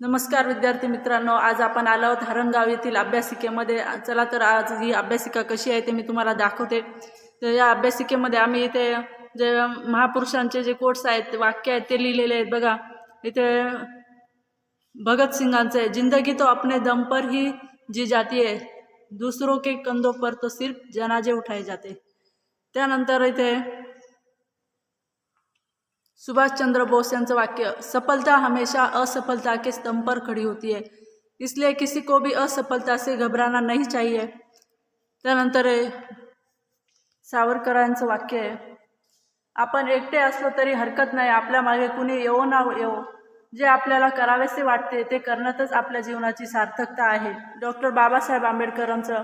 नमस्कार विद्यार्थी मित्रांनो आज आपण आलो आहोत हरणगाव येथील अभ्यासिकेमध्ये. चला तर आज ही अभ्यासिका कशी आहे ते मी तुम्हाला दाखवते. तर या अभ्यासिकेमध्ये आम्ही इथे जे महापुरुषांचे जे कोट्स आहेत वाक्य आहेत ते लिहिलेले आहेत. बघा इथे भगतसिंगांचं आहे जिंदगी तो अपने दम पर ही जी जाती है दूसरों के कंधों पर तो सिर्फ जनाजे उठाए जाते. त्यानंतर इथे सुभाषचंद्र बोस यांचं वाक्य सफलता हमेशा असफलता के स्तंभ पर खड़ी होती है इसलिए किसी को भी असफलता से घबराना नाही चाहिए. त्यानंतर सावरकरांचं वाक्य आहे आपण एकटे असलो तरी हरकत नाही. आपल्या मागे कुणी येवो ना येवो. जे आपल्याला करावेसे वाटते ते करण्यातच आपल्या जीवनाची सार्थकता आहे. डॉक्टर बाबासाहेब आंबेडकरांचं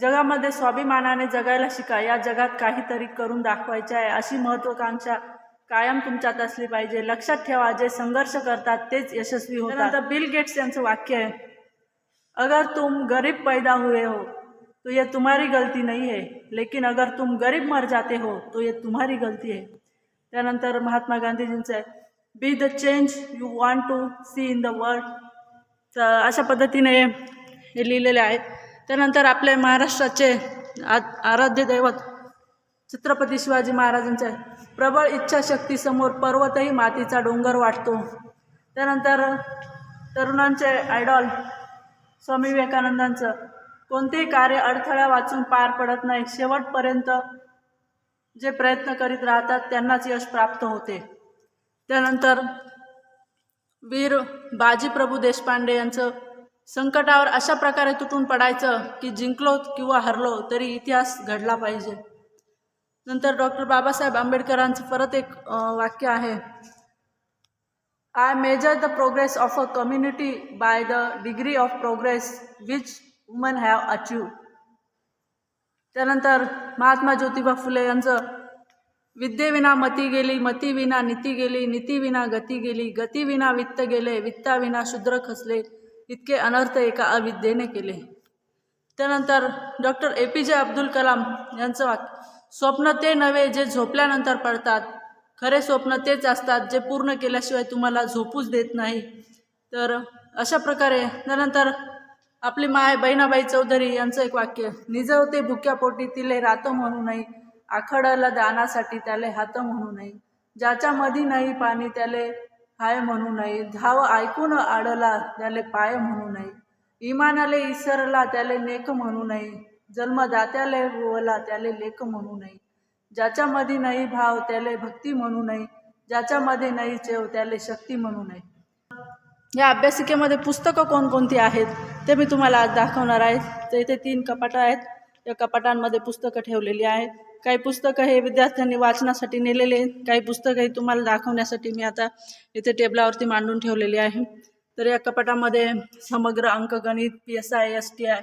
जगामध्ये स्वाभिमानाने जगायला शिका. या जगात काहीतरी करून दाखवायचे आहे. अशी महत्त्वाकांक्षा कायम तुमच्यात असली पाहिजे. लक्षात ठेवा जे संघर्ष करतात तेच यशस्वी होतात. तर बिल गेट्स यांचं वाक्य आहे अगर तुम गरीब पैदा हुए हो तो ये तुम्हारी गलती नहीं है. लेकिन अगर तुम गरीब मर जाते हो तो ये तुम्हारी गलती है. त्यानंतर महात्मा गांधीजींचं आहे be the change you want to see in the world तर अशा पद्धतीने हे लिहिलेले आहे. त्यानंतर आपले महाराष्ट्राचे आ आराध्य दैवत छत्रपती शिवाजी महाराजांच्या प्रबळ इच्छाशक्तीसमोर पर्वतही मातीचा डोंगर वाटतो. त्यानंतर तरुणांचे आयडॉल स्वामी विवेकानंदांचं कोणतेही कार्य अडथळा वाचून पार पडत नाही. शेवटपर्यंत जे प्रयत्न करीत राहतात त्यांनाच यश प्राप्त होते. त्यानंतर वीर बाजीप्रभू देशपांडे यांचं संकटावर अशा प्रकारे तुटून पडायचं की जिंकलो किंवा हरलो तरी इतिहास घडला पाहिजे. नंतर डॉक्टर बाबासाहेब आंबेडकरांचं परत एक वाक्य आहे. I measure the progress of a community by the degree of progress which woman have achieve त्यानंतर महात्मा ज्योतिबा फुले यांचं विद्येविना मती गेली मतीविना नीती गेली नीतीविना गती गेली गतीविना वित्त गेले वित्ताविना शूद्र खचले इतके अनर्थ एका अविद्येने केले. त्यानंतर डॉक्टर ए पी जे अब्दुल कलाम यांचं वाक्य स्वप्न ते नव्हे जे झोपल्यानंतर पडतात. खरे स्वप्न तेच असतात जे पूर्ण केल्याशिवाय तुम्हाला झोपूच देत नाही. तर अशा प्रकारे त्यानंतर आपली माय बहिणाबाई चौधरी यांचं एक वाक्य निजवते भुक्या पोटी तिले रात म्हणू नये. आखडाला दानासाठी त्याले हात म्हणू नये. ज्याच्या मधी नाही पाणी त्याले हाय म्हणू नये. धाव ऐकून आडला त्याले पाय म्हणू नये. इमानाले इसरला त्याले नेक म्हणू नये. जन्मदात्याले भुवला त्याले लेख म्हणू नये. ज्याच्यामध्ये नाही भाव त्याले भक्ती म्हणू नये. ज्याच्यामध्ये नाही चेव त्याले शक्ती म्हणू नये. या अभ्यासिकेमध्ये पुस्तकं कोणकोणती आहेत ते मी तुम्हाला आज दाखवणार आहे. तर इथे तीन कपाटं आहेत. या कपाटांमध्ये पुस्तकं ठेवलेली आहेत. काही पुस्तकं हे विद्यार्थ्यांनी वाचनासाठी नेलेले आहेत. काही पुस्तकं हे तुम्हाला दाखवण्यासाठी मी आता इथे टेबलावरती मांडून ठेवलेली आहे. तर या कपाटामध्ये समग्र अंकगणित P S I S T I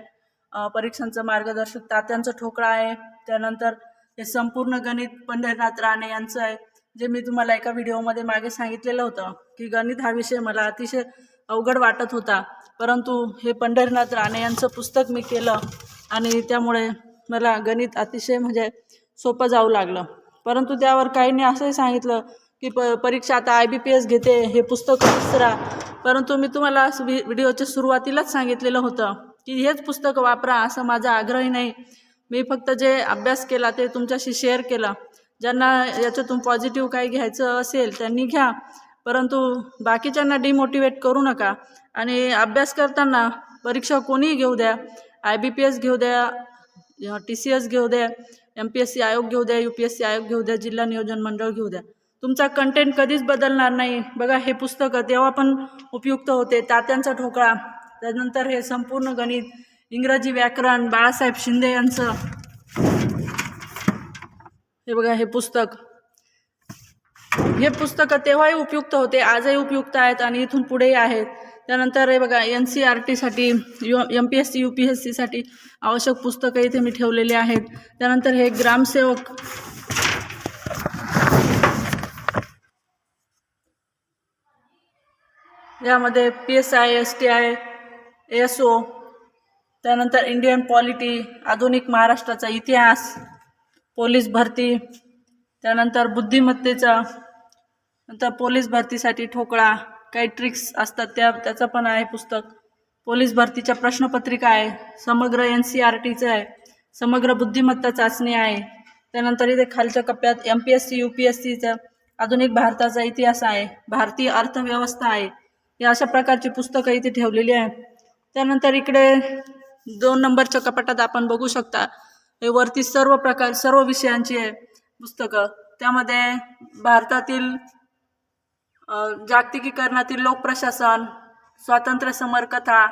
परीक्षांचं मार्गदर्शक तात्यांचं ठोकळा आहे. त्यानंतर हे संपूर्ण गणित पंढरनाथ राणे यांचं आहे जे मी तुम्हाला एका व्हिडिओमध्ये मागे सांगितलेलं होतं की गणित हा विषय मला अतिशय अवघड वाटत होता. परंतु हे पंढरीनाथ राणे यांचं पुस्तक मी केलं आणि त्यामुळे मला गणित अतिशय म्हणजे सोपं जाऊ लागलं. परंतु त्यावर काहींनी असंही सांगितलं की प परीक्षा आता आय बी पी एस घेते हे पुस्तक विसरा परंतु मी तुम्हाला व्हि व्हिडिओच्या सुरुवातीलाच सांगितलेलं होतं की हेच पुस्तक वापरा असं माझा आग्रही नाही. मी फक्त जे अभ्यास केला ते तुमच्याशी शेअर केला. ज्यांना याच्यातून पॉझिटिव्ह काही घ्यायचं असेल त्यांनी घ्या. परंतु बाकीच्यांना डिमोटिवेट करू नका. आणि अभ्यास करताना परीक्षा कोणीही घेऊ द्या. आय बी पी एस घेऊ द्या टी सी एस घेऊ द्या एम पी एस सी आयोग घेऊ द्या यू पी एस सी आयोग घेऊ द्या जिल्हा नियोजन मंडळ घेऊ द्या. तुमचा कंटेंट कधीच बदलणार नाही. बघा हे पुस्तकं तेव्हा पण उपयुक्त होते. तात्यांचा ठोकळा त्यानंतर हे संपूर्ण गणित इंग्रजी व्याकरण बाळासाहेब शिंदे यांचं. हे बघा हे पुस्तक. हे पुस्तकं तेव्हाही उपयुक्त होते आजही उपयुक्त आहेत आणि इथून पुढेही आहेत. त्यानंतर हे बघा एन सी आर टीसाठी U M P S C U P S सीसाठी आवश्यक पुस्तकं इथे मी ठेवलेली आहेत. त्यानंतर हे ग्रामसेवक. यामध्ये P S I S T I S O त्यानंतर इंडियन पॉलिटी आधुनिक महाराष्ट्राचा इतिहास पोलीस भरती त्यानंतर बुद्धिमत्तेचा नंतर पोलीस भरतीसाठी ठोकळा काही ट्रिक्स असतात त्या त्याचं पण आहे पुस्तक. पोलीस भरतीच्या प्रश्नपत्रिका आहे समग्र एन सी आर टीचं आहे समग्र बुद्धिमत्ता चाचणी आहे. त्यानंतर इथे खालच्या कप्प्यात M P S C U P S सीचं आधुनिक भारताचा इतिहास आहे भारतीय अर्थव्यवस्था आहे. या अशा प्रकारची पुस्तकं इथे ठेवलेली आहे. त्यानंतर इकडे दोन नंबरच्या कपाटात आपण बघू शकता हे वरती सर्व प्रकार सर्व विषयांची आहे पुस्तकं. त्यामध्ये भारतातील जागतिकीकरणातील लोकप्रशासन स्वातंत्र्य समर कथा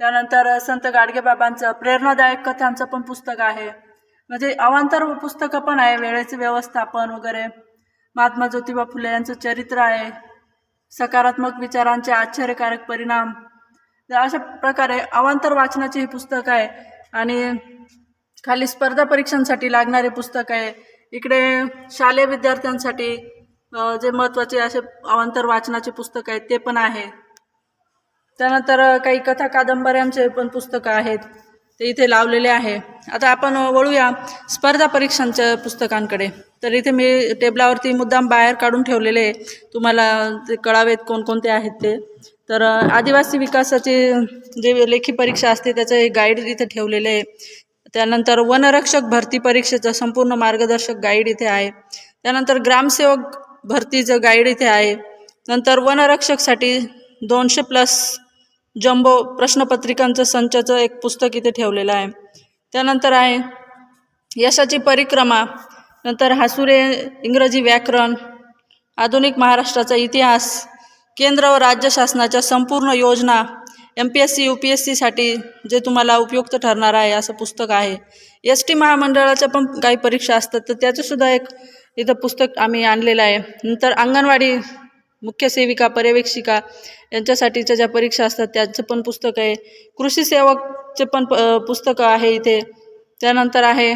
त्यानंतर संत गाडगेबाबांचं प्रेरणादायक कथांचं पण पुस्तक आहे. म्हणजे अवांतर पुस्तकं पण आहे वेळेचे व्यवस्थापन वगैरे. महात्मा ज्योतिबा फुले यांचं चरित्र आहे. सकारात्मक विचारांचे आश्चर्यकारक परिणाम. अशा प्रकारे अवांतर वाचनाचे हे पुस्तक आहे आणि खाली स्पर्धा परीक्षांसाठी लागणारे पुस्तक आहे. इकडे शालेय विद्यार्थ्यांसाठी जे महत्त्वाचे असे अवांतर वाचनाचे पुस्तक आहेत ते पण आहे. त्यानंतर काही कथा कादंबऱ्यांचे पण पुस्तकं आहेत ते इथे लावलेले आहे. आता आपण वळूया स्पर्धा परीक्षांच्या पुस्तकांकडे. तर इथे मी टेबलावरती मुद्दाम बाहेर काढून ठेवलेले आहे. तुम्हाला ते कळावेत कोणकोणते आहेत ते. तर आदिवासी विकासाचे जे लेखी परीक्षा असते त्याचं एक गाईड इथे ठेवलेले आहे. त्यानंतर वनरक्षक भरती परीक्षेचं संपूर्ण मार्गदर्शक गाईड इथे आहे. त्यानंतर ग्रामसेवक भरतीचं गाईड इथे आहे. नंतर वनरक्षकसाठी दोनशे प्लस जम्बो प्रश्नपत्रिकांचं संचाचं एक पुस्तक इथे ठेवलेलं आहे. त्यानंतर आहे यशाची परिक्रमा. नंतर हासुरे इंग्रजी व्याकरण आधुनिक महाराष्ट्राचा इतिहास केंद्र व राज्य शासनाच्या संपूर्ण योजना M P S C U P S सीसाठी जे तुम्हाला उपयुक्त ठरणार आहे असं पुस्तक आहे. एस टी महामंडळाच्या पण काही परीक्षा असतात तर त्याचंसुद्धा एक इथं पुस्तक आम्ही आणलेलं आहे. नंतर अंगणवाडी मुख्य सेविका पर्यवेक्षिका यांच्यासाठीच्या ज्या परीक्षा असतात त्याचं पण पुस्तक आहे. कृषी सेवकचे पण प पुस्तकं आहे इथे. त्यानंतर आहे